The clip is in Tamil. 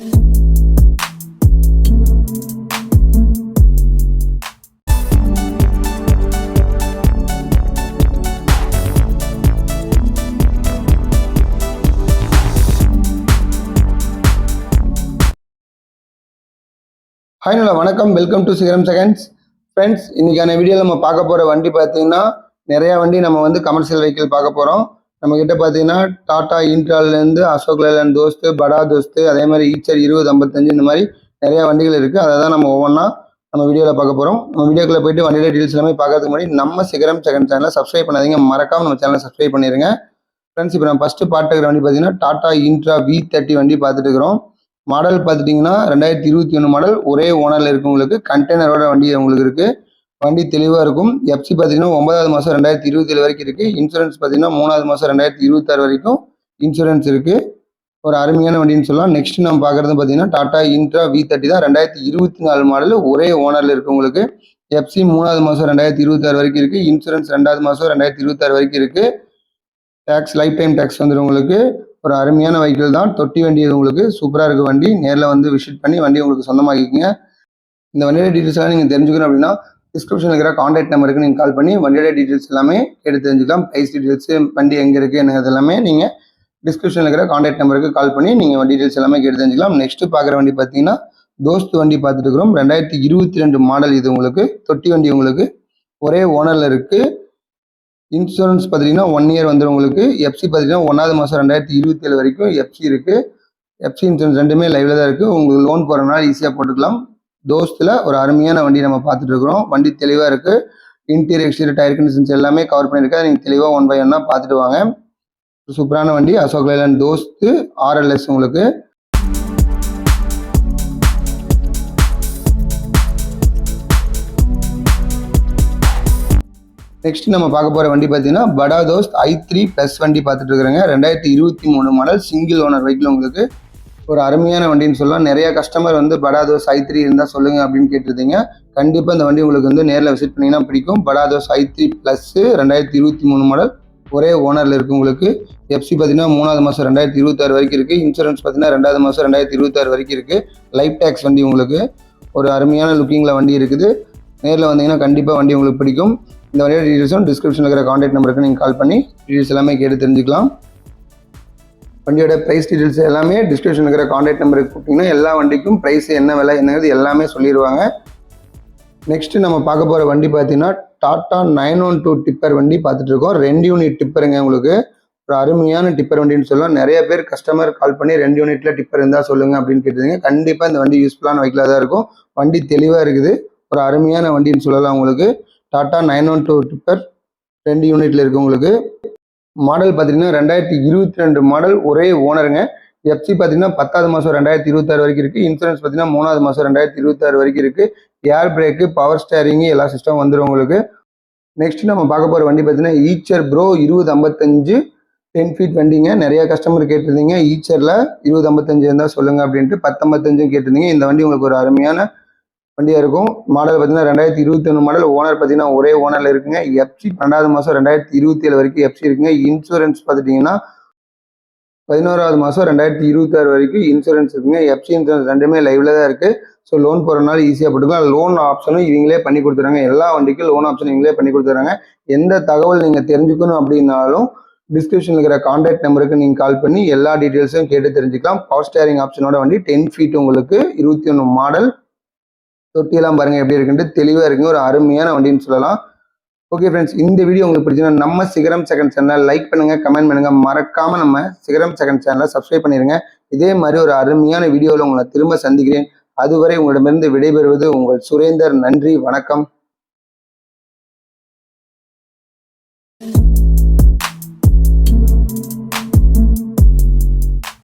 ஹாய் நல்லா வணக்கம். Welcome to Sigaram seconds friends இன்னைக்கான வீடியோவில் நம்ம பார்க்க போகிற வண்டி பார்த்தீங்கன்னா நிறையா வண்டி நம்ம வந்து கமர்ஷியல் வெஹிக்கிள் பார்க்க போகிறோம் நம்ம கிட்ட பார்த்தீங்கன்னா டாடா இன்ட்ராலேருந்து அசோக் லேலண்ட் தோஸ்து படா தோஸ்து அதே மாதிரி ஈச்சர் இருபது ஐம்பத்தஞ்சு இந்த மாதிரி நிறையா வண்டிகள் இருக்குது அதை தான் நம்ம ஒவ்வொன்றா நம்ம வீடியோவில் பார்க்க போகிறோம் நம்ம வீடியோக்குள்ளே போயிட்டு வண்டியோட டீல்ஸ் எல்லாமே பார்க்கறதுக்கு முன்னாடி நம்ம சிகரம் செகண்ட் சேனலை சப்ஸ்கிரைப் பண்ணாதீங்க. மறக்காம நம்ம சேனலை சப்ஸ்கிரைப் பண்ணிடுங்க ஃப்ரெண்ட்ஸ் இப்போ நம்ம ஃபஸ்ட்டு பார்த்துக்கிற வண்டி பார்த்தீங்கன்னா டாடா இன்ட்ரா வி தேர்ட்டி வண்டி பார்த்துட்டு இருக்கிறோம். மாடல் பார்த்துட்டிங்கன்னா ரெண்டாயிரத்தி இருபத்தி ஒன்று மாடல் ஒரே ஓனரில் இருக்கவங்களுக்கு கண்டெய்னரோட வண்டி உங்களுக்கு இருக்குது வண்டி தெளிவாக இருக்கும். எஃப்சி பார்த்தீங்கன்னா ஒன்பதாவது மாதம் ரெண்டாயிரத்தி இருபத்தி ஏழு வரைக்கும் இருக்குது இன்சூரன்ஸ் பார்த்தீங்கன்னா மூணாவது மாதம் ரெண்டாயிரத்தி இருபத்தாறு வரைக்கும் இன்சூரன்ஸ் இருக்குது ஒரு அருமையான வண்டின்னு சொல்லலாம். நெக்ஸ்ட் நம்ம பார்க்குறது பார்த்தீங்கன்னா டாடா இன்ட்ரா வி தேர்ட்டி தான். ரெண்டாயிரத்தி இருபத்தி நாலு மாடல் ஒரே ஓனரில் இருக்குது உங்களுக்கு. எஃப்சி மூணாவது மாதம் ரெண்டாயிரத்தி இருபத்தாறு வரைக்கும் இருக்குது இன்சூரன்ஸ் ரெண்டாவது மாதம் ரெண்டாயிரத்தி இருபத்தாறு வரைக்கும் இருக்குது டேக்ஸ் லைஃப் டைம் டேக்ஸ் வந்துடும் உங்களுக்கு. ஒரு அருமையான வெஹிக்கிள் தான். தொட்டி வண்டி உங்களுக்கு. சூப்பராக இருக்குது வண்டி. நேரில் வந்து விசிட் பண்ணி வண்டி உங்களுக்கு சொந்தமாக்கிக்கிங்க. இந்த வண்டியோட டீட்டெயில்ஸ்லாம் நீங்கள் தெரிஞ்சுக்கணும் அப்படின்னா டிஸ்கிரிப்ஷனில் இருக்கிற காண்டாக்ட் நம்பருக்கு நீங்கள் கால் பண்ணி வண்டியோட டீட்டெயில்ஸ் எல்லாமே கேட்டு தெரிஞ்சுக்கலாம். ப்ரைஸ் டீட்டெயில்ஸு வண்டி எங்கே இருக்குது என்னது எல்லாமே நீங்கள் டிஸ்கிரிப்ஷனில் இருக்கிற காண்டாக்ட் நம்பருக்கு கால் பண்ணி நீங்கள் டீட்டெயில்ஸ் எல்லாமே கேட்டு தெரிஞ்சுக்கலாம். நெக்ஸ்ட்டு பார்க்குற வண்டி பார்த்தீங்கன்னா தோஸ்த் வண்டி பார்த்துட்டு இருக்கிறோம். ரெண்டாயிரத்தி இருபத்தி ரெண்டு மாடல் இது உங்களுக்கு. தொட்டி வண்டி உங்களுக்கு. ஒரே ஓனரில் இருக்குது இன்சூரன்ஸ் பார்த்தீங்கன்னா ஒன் இயர் வந்துடும் உங்களுக்கு. எஃப்சி பார்த்தீங்கன்னா ஒன்றாவது மாதம் ரெண்டாயிரத்தி இருபத்தி ஏழு வரைக்கும் எஃப்சி இருக்குது எஃப்சி இன்சூரன்ஸ் ரெண்டுமே லைவில் தான் இருக்குது உங்களுக்கு லோன் போகிறதுனால ஈஸியாக போட்டுக்கலாம். தோஸ்தில் ஒரு அருமையான வண்டி நம்ம பார்த்துட்டு இருக்கிறோம் வண்டி தெளிவாக இருக்குது இன்டீரியர் எக்ஸ்டீரியர் டயர் கண்டிஷன்ஸ் எல்லாமே கவர் பண்ணியிருக்கா நீங்கள் தெளிவாக ஒன் பை ஒன்னாக பார்த்துட்டு வாங்க. சூப்பரான வண்டி. அசோக் லைலண்ட் தோஸ்து. ஆர்எல்எஸ் உங்களுக்கு. நெக்ஸ்ட் நம்ம பார்க்க போகிற வண்டி பார்த்தீங்கன்னா படா தோஸ்த் ஐ த்ரீ ப்ளஸ் வண்டி பார்த்துட்டு இருக்கிறாங்க ரெண்டாயிரத்தி இருபத்தி மூணு மாடல் சிங்கிள் ஓனர் வெஹிக்கிள் உங்களுக்கு. ஒரு அருமையான வண்டின்னு சொல்லலாம். நிறைய கஸ்டமர் வந்து படாதோ சைத்ரி இருந்தால் சொல்லுங்க அப்படின்னு கேட்டிருந்தீங்க. கண்டிப்பாக இந்த வண்டி உங்களுக்கு வந்து நேரில் விசிட் பண்ணிங்கன்னா பிடிக்கும். படாதோ சைத்ரி ப்ளஸ்ஸு ரெண்டாயிரத்தி இருபத்தி மூணு மாடல் ஒரே ஓனரில் இருக்குது உங்களுக்கு. எஃப்சி பார்த்தீங்கன்னா மூணாவது மாதம் ரெண்டாயிரத்தி இருபத்தாறு வரைக்கும் இருக்குது இன்சூரன்ஸ் பார்த்தீங்கன்னா ரெண்டாவது மாதம் ரெண்டாயிரத்தி இருபத்தாறு வரைக்கும் இருக்குது லைஃப் டேக்ஸ் வண்டி உங்களுக்கு. ஒரு அருமையான லுக்கிங்கில் வண்டி இருக்குது. நேரில் வந்தீங்கன்னா கண்டிப்பாக வண்டி உங்களுக்கு பிடிக்கும். இந்த வண்டியோட டீட்டெயில்ஸும் டிஸ்கிரிப்ஷனில் இருக்கிற காண்டாக்ட் நம்பருக்கு நீங்கள் கால் பண்ணி டீட்டெயில்ஸ் எல்லாமே கேட்டு தெரிஞ்சுக்கலாம். வண்டியோட ப்ரைஸ் டீட்டெயில்ஸ் எல்லாமே டிஸ்கிரிப்ஷன் இருக்கிற காண்டாக்ட் நம்பருக்கு கூப்பிட்டிங்கன்னா எல்லா வண்டிக்கும் ப்ரைஸ் என்ன விலை என்னங்கிறது எல்லாமே சொல்லிடுவாங்க நெக்ஸ்ட் நம்ம பார்க்க போகிற வண்டி பார்த்தீங்கன்னா Tata nine one two tipper வண்டி பார்த்துட்டு இருக்கோம் ரெண்டு யூனிட் டிப்பருங்க உங்களுக்கு. ஒரு அருமையான டிப்பர் வண்டின்னு சொல்லலாம். நிறைய பேர் கஸ்டமர் கால் பண்ணி ரெண்டு யூனிட்ல டிப்பர் இருந்தால் சொல்லுங்க அப்படின்னு கேட்டுருங்க கண்டிப்பாக இந்த வண்டி யூஸ்ஃபுல்லான வெஹிக்கிளாக தான் இருக்கும். வண்டி தெளிவாக இருக்குது. ஒரு அருமையான வண்டின்னு சொல்லலாம் உங்களுக்கு. Tata nine one two tipper ரெண்டு யூனிட்ல இருக்கு உங்களுக்கு. மாடல் பார்த்தீங்கன்னா ரெண்டாயிரத்தி இருபத்தி ரெண்டு மாடல் ஒரே ஓனருங்க. எஃப்சி பார்த்தீங்கன்னா பத்தாவது மாதம் ரெண்டாயிரத்தி இருபத்தாறு வரைக்கும் இருக்குது இன்சூரன்ஸ் பார்த்தீங்கன்னா மூணாவது மாதம் ரெண்டாயிரத்தி இருபத்தாறு வரைக்கும் இருக்குது ஏர் பிரேக்கு பவர் ஸ்டேரிங்கு எல்லா சிஸ்டம் வந்துடும் உங்களுக்கு. நெக்ஸ்ட் நம்ம பார்க்க போகிற வண்டி பார்த்தீங்கன்னா ஈச்சர் ப்ரோ இருபது ஐம்பத்தஞ்சு. டென் ஃபீட் வண்டிங்க. நிறைய கஸ்டமர் கேட்டிருந்தீங்க. ஈச்சரில் இருபது ஐம்பத்தஞ்சு இருந்தால் சொல்லுங்கள் அப்படின்ட்டு பத்தம்பத்தஞ்சும் கேட்டிருந்தீங்க. இந்த வண்டி உங்களுக்கு ஒரு அருமையான வண்டியாக இருக்கும். மாடல் பார்த்தீங்கன்னா ரெண்டாயிரத்தி இருபத்தி ஒன்று மாடல். ஓனர் பார்த்தீங்கன்னா ஒரே ஓனரில் இருக்குங்க. எஃப்சி பன்னெண்டாவது மாதம் ரெண்டாயிரத்தி இருபத்தி ஏழு வரைக்கும் எஃப்சி இருக்குங்க. இன்சூரன்ஸ் பார்த்துட்டிங்கன்னா பதினோராவது மாதம் ரெண்டாயிரத்தி இருபத்தாறு வரைக்கும் இன்சூரன்ஸ் இருக்குங்க. எஃப்சி இன்சூரன்ஸ் ரெண்டுமே லைவ்ல தான் இருக்குது ஸோ லோன் போகிறனால ஈஸியாக போட்டுக்கலாம். லோன் ஆப்ஷனும் இவங்களே பண்ணி கொடுத்துறாங்க எல்லா வண்டிக்கும் லோன் ஆப்ஷன் இவங்களே பண்ணி கொடுத்துறாங்க எந்த தகவல் நீங்கள் தெரிஞ்சுக்கணும் அப்படின்னாலும் டிஸ்கிரிப்ஷனில் இருக்கிற காண்டாக்ட் நம்பருக்கு நீங்கள் கால் பண்ணி எல்லா டீட்டெயில்ஸும் கேட்டு தெரிஞ்சுக்கலாம். பவர் ஸ்டேரிங் ஆப்ஷனோட வண்டி டென் ஃபீட் உங்களுக்கு இருபத்தி ஒன்று மாடல் தொட்டியெல்லாம் பாருங்க எப்படி இருக்குன்ட்டு தெளிவாக இருக்குங்க. ஒரு அருமையான வண்டின்னு சொல்லலாம். ஓகே ஃப்ரெண்ட்ஸ் இந்த வீடியோ உங்களுக்கு பிடிச்சினா நம்ம சிகரம் செகண்ட் சேனலை லைக் பண்ணுங்க கமெண்ட் பண்ணுங்க. மறக்காம நம்ம சிகரம் செகண்ட் சேனலை சப்ஸ்கிரைப் பண்ணிருங்க. இதே மாதிரி ஒரு அருமையான வீடியோவில் உங்களை திரும்ப சந்திக்கிறேன். அதுவரை உங்களிடமிருந்து விடைபெறுவது உங்கள் சுரேந்தர். நன்றி வணக்கம்.